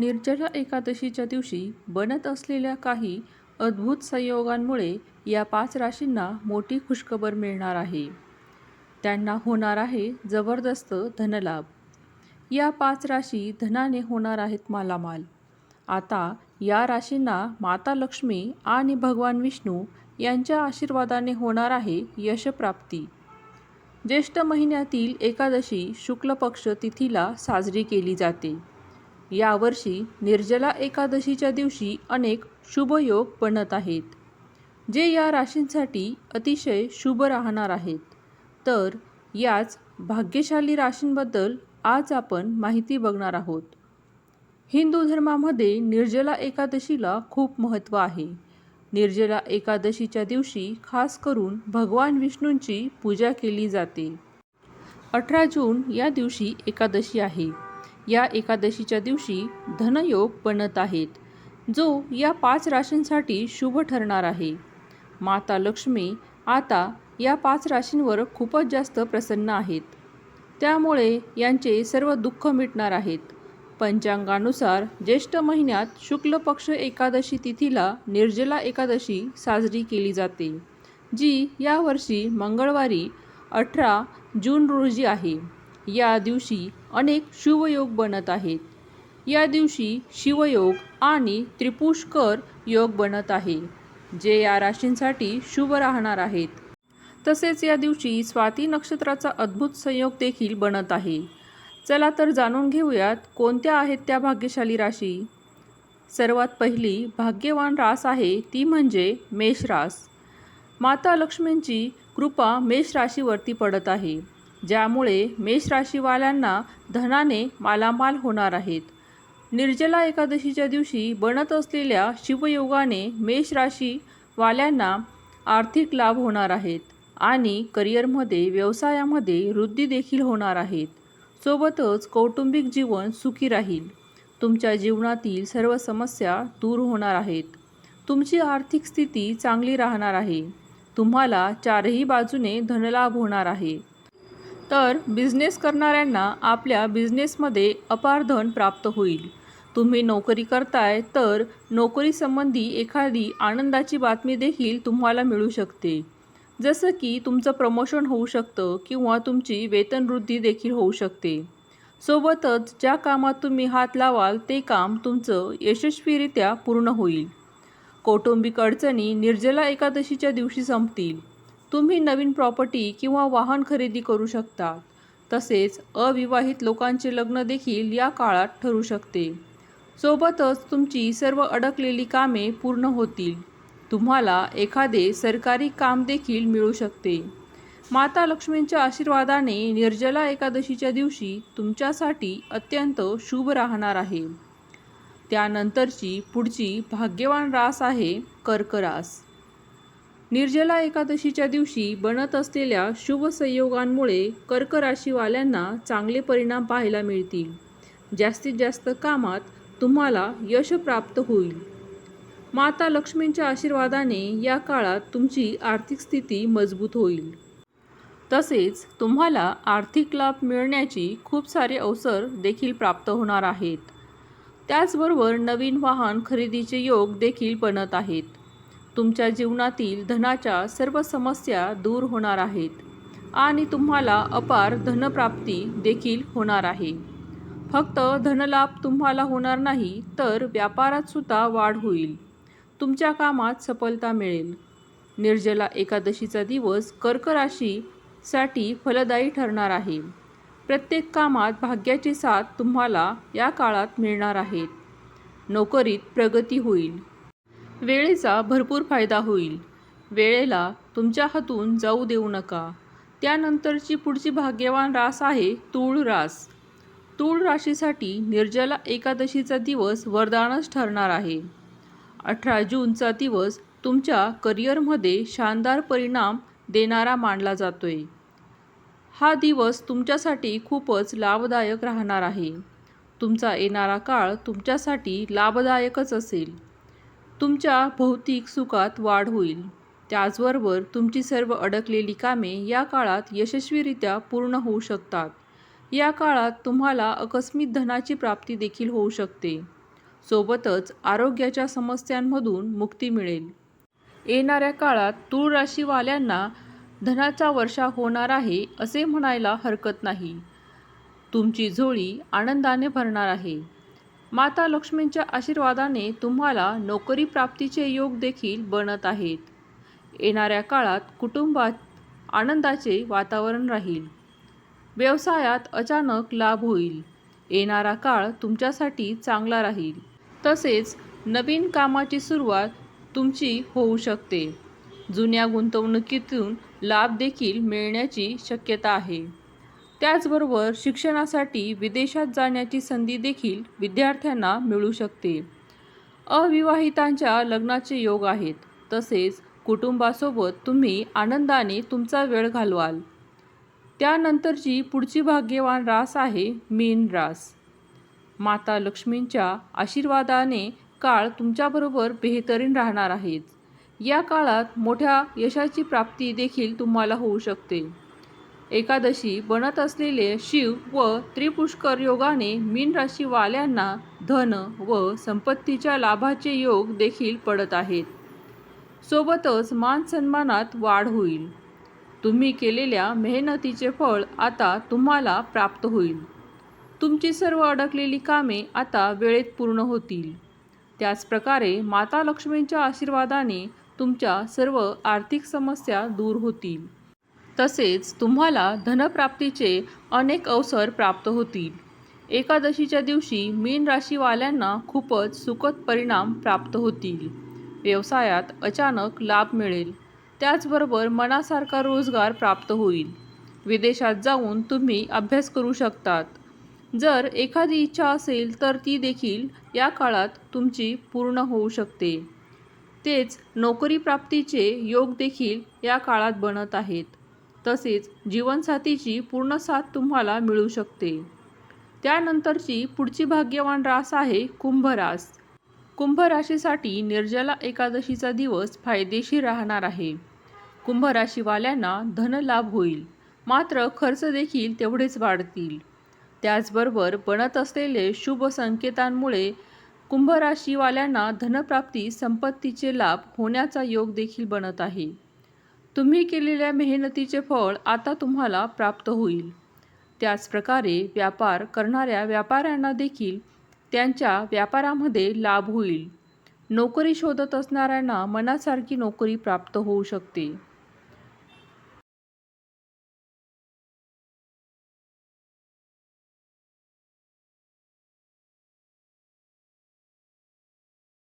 निर्जला एकादशीच्या दिवशी बनत असलेल्या काही अद्भुत संयोगांमुळे या पाच राशींना मोठी खुशखबर मिळणार आहे. त्यांना होणार आहे जबरदस्त धनलाभ. या पाच राशी धनाने होणार आहेत मालामाल. आता या राशींना माता लक्ष्मी आणि भगवान विष्णू यांच्या आशीर्वादाने होणार आहे यशप्राप्ती ज्येष्ठ महिन्यातील एकादशी शुक्ल पक्ष तिथीला साजरी केली जाते. यावर्षी निर्जला एकादशीच्या दिवशी अनेक शुभयोग बनत आहेत. जे या राशींसाठी अतिशय शुभ राहणार आहेत. तर याच भाग्यशाली राशींबद्दल आज आपण माहिती बघणार आहोत. हिंदू धर्मामध्ये निर्जला एकादशीला खूप महत्त्व आहे. निर्जला एकादशीच्या दिवशी खास करून भगवान विष्णूंची पूजा केली जाते. अठरा जून या दिवशी एकादशी आहे. या एकादशीच्या दिवशी धनयोग बनत आहेत जो या पाच राशींसाठी शुभ ठरणार आहे. माता लक्ष्मी आता या पाच राशींवर खूपच जास्त प्रसन्न आहेत. त्यामुळे यांचे सर्व दुःख मिटणार आहेत. पंचांगानुसार ज्येष्ठ महिन्यात शुक्ल पक्ष एकादशी तिथीला निर्जला एकादशी साजरी केली जाते जी यावर्षी मंगळवारी अठरा जून रोजी आहे. या दिवशी अनेक शुभयोग बनत आहेत. या दिवशी शिवयोग आणि त्रिपुष्कर योग बनत आहे जे या राशींसाठी शुभ राहणार आहेत. तसेच या दिवशी स्वाती नक्षत्राचा अद्भुत संयोग देखील बनत आहे. चला तर जाणून घेऊयात कोणत्या आहेत त्या भाग्यशाली राशी. सर्वात पहिली भाग्यवान रास आहे ती म्हणजे मेष रास. माता लक्ष्मींची कृपा मेष राशीवरती पडत आहे. ज्यामुळे मेष राशीवाल्यांना धनाने मालामाल होणार आहेत. निर्जला एकादशीच्या दिवशी बनत असलेल्या शिवयोगाने मेष राशीवाल्यांना आर्थिक लाभ होणार आहेत आणि करिअरमध्ये व्यवसायामध्ये वृद्धी देखील होणार आहेत. सोबतच कौटुंबिक जीवन सुखी राहील. तुमच्या जीवनातील सर्व समस्या दूर होणार आहेत. तुमची आर्थिक स्थिती चांगली राहणार आहे. तुम्हाला चारही बाजूने धनलाभ होणार आहे. तर बिझनेस करणाऱ्यांना आपल्या बिझनेसमध्ये अपार धन प्राप्त होईल. तुम्ही नोकरी करताय तर नोकरीसंबंधी एखादी आनंदाची बातमी देखील तुम्हाला मिळू शकते. जसं की तुमचं प्रमोशन होऊ शकतं किंवा तुमची वेतनवृद्धी देखील होऊ शकते. सोबतच ज्या कामात तुम्ही हात लावाल ते काम तुमचं यशस्वीरित्या पूर्ण होईल. कौटुंबिक अडचणी निर्जला एकादशीच्या दिवशी संपतील. तुम्ही नवीन प्रॉपर्टी किंवा वाहन खरेदी करू शकता. तसेच अविवाहित लोकांचे लग्न देखील या काळात ठरू शकते. सोबतच तुमची सर्व अडकलेली कामे पूर्ण होतील. तुम्हाला एखादे सरकारी काम देखील मिळू शकते. माता लक्ष्मींच्या आशीर्वादाने निर्जला एकादशीच्या दिवशी तुमच्यासाठी अत्यंत शुभ राहणार आहे. त्यानंतरची पुढची भाग्यवान रास आहे कर्क रास निर्जला एकादशीच्या दिवशी बनत असलेल्या शुभ संयोगांमुळे कर्क राशीवाल्यांना चांगले परिणाम पाहायला मिळतील. जास्तीत जास्त कामात तुम्हाला यश प्राप्त होईल. माता लक्ष्मींच्या आशीर्वादाने या काळात तुमची आर्थिक स्थिती मजबूत होईल. तसेच तुम्हाला आर्थिक लाभ मिळण्याची खूप सारे अवसर देखील प्राप्त होणार आहेत. त्याचबरोबर नवीन वाहन खरेदीचे योग देखील बनत आहेत. तुमच्या जीवनातील धनाच्या सर्व समस्या दूर होणार आहेत आणि तुम्हाला अपार धनप्राप्ती देखील होणार आहे. फक्त धनलाभ तुम्हाला होणार नाही तर व्यापारातसुद्धा वाढ होईल. तुमच्या कामात सफलता मिळेल. निर्जला एकादशीचा दिवस कर्क राशीसाठी फलदायी ठरणार आहे. प्रत्येक कामात भाग्याची साथ तुम्हाला या काळात मिळणार आहेत नोकरीत प्रगती होईल. वेळेचा भरपूर फायदा होईल. वेळेला तुमच्या हातून जाऊ देऊ नका. त्यानंतरची पुढची भाग्यवान रास आहे तूळ रास. तूळ राशीसाठी निर्जला एकादशीचा दिवस वरदानच ठरणार आहे. अठरा जूनचा दिवस तुमच्या करिअरमध्ये शानदार परिणाम देणारा मानला जातोय. हा दिवस तुमच्यासाठी खूपच लाभदायक राहणार आहे. तुमचा येणारा काळ तुमच्यासाठी लाभदायकच असेल. तुमच्या भौतिक सुखात वाढ होईल. त्याचबरोबर तुमची सर्व अडकलेली कामे या काळात यशस्वीरित्या पूर्ण होऊ शकतात. या काळात तुम्हाला आकस्मिक धनाची प्राप्ती देखील होऊ शकते. सोबतच आरोग्याच्या समस्यांमधून मुक्ती मिळेल. येणाऱ्या काळात तूळ राशीवाल्यांना धनाचा वर्षा होणार आहे असे म्हणायला हरकत नाही. तुमची झोळी आनंदाने भरणार आहे. माता लक्ष्मींच्या आशीर्वादाने तुम्हाला नोकरी प्राप्तीचे योग देखील बनत आहेत. येणाऱ्या काळात कुटुंबात आनंदाचे वातावरण राहील. व्यवसायात अचानक लाभ होईल. येणारा काळ तुमच्यासाठी चांगला राहील. तसेच नवीन कामाची सुरुवात तुमची होऊ शकते. जुन्या गुंतवणुकीतून लाभ देखील मिळण्याची शक्यता आहे. त्याचबरोबर शिक्षणासाठी विदेशात जाण्याची संधी देखील विद्यार्थ्यांना मिळू शकते. अविवाहितांच्या लग्नाचे योग आहेत. तसेच कुटुंबासोबत तुम्ही आनंदाने तुमचा वेळ घालवाल. त्यानंतरची पुढची भाग्यवान रास आहे मीन रास. माता लक्ष्मींच्या आशीर्वादाने काळ तुमच्याबरोबर बेहतरीन राहणार आहेत. या काळात मोठ्या यशाची प्राप्ती देखील तुम्हाला होऊ शकते. एकादशी बनत असलेले शिव व त्रिपुष्कर योगाने मीन राशीवाल्यांना धन व संपत्तीच्या लाभाचे योग देखील पडत आहेत. सोबतच मान सन्मानात वाढ होईल. तुम्ही केलेल्या मेहनतीचे फळ आता तुम्हाला प्राप्त होईल. तुमची सर्व अडकलेली कामे आता वेळेत पूर्ण होतील. त्याचप्रकारे माता लक्ष्मींच्या आशीर्वादाने तुमच्या सर्व आर्थिक समस्या दूर होतील. तसेच तुम्हाला धनप्राप्तीचे अनेक अवसर प्राप्त होतील. एकादशीच्या दिवशी मीन राशीवाल्यांना खूपच सुखद परिणाम प्राप्त होतील. व्यवसायात अचानक लाभ मिळेल. त्याचबरोबर मनासारखा रोजगार प्राप्त होईल. विदेशात जाऊन तुम्ही अभ्यास करू शकतात. जर एखादी इच्छा असेल तर ती देखील या काळात तुमची पूर्ण होऊ शकते. तेच नोकरी प्राप्तीचे योग देखील या काळात बनत आहेत. तसेच जीवनसाथीची पूर्ण साथ तुम्हाला मिळू शकते. त्यानंतरची पुढची भाग्यवान रास आहे कुंभ रास. कुंभ निर्जला एकादशीचा दिवस फायदेशीर राहणार आहे. कुंभ राशीवाल्यांना धनलाभ होईल मात्र खर्च देखील तेवढेच वाढतील. त्याचबरोबर बनत असलेले शुभ संकेतांमुळे कुंभ राशीवाल्यांना धनप्राप्ती संपत्तीचे लाभ होण्याचा योग देखील बनत आहे. तुम्ही केलेल्या मेहनतीचे फळ आता तुम्हाला प्राप्त होईल. त्याचप्रकारे व्यापार करणाऱ्या व्यापाऱ्यांना देखील त्यांच्या व्यापारामध्ये लाभ होईल. नोकरी शोधत असणाऱ्यांना मनासारखी नोकरी प्राप्त होऊ शकते.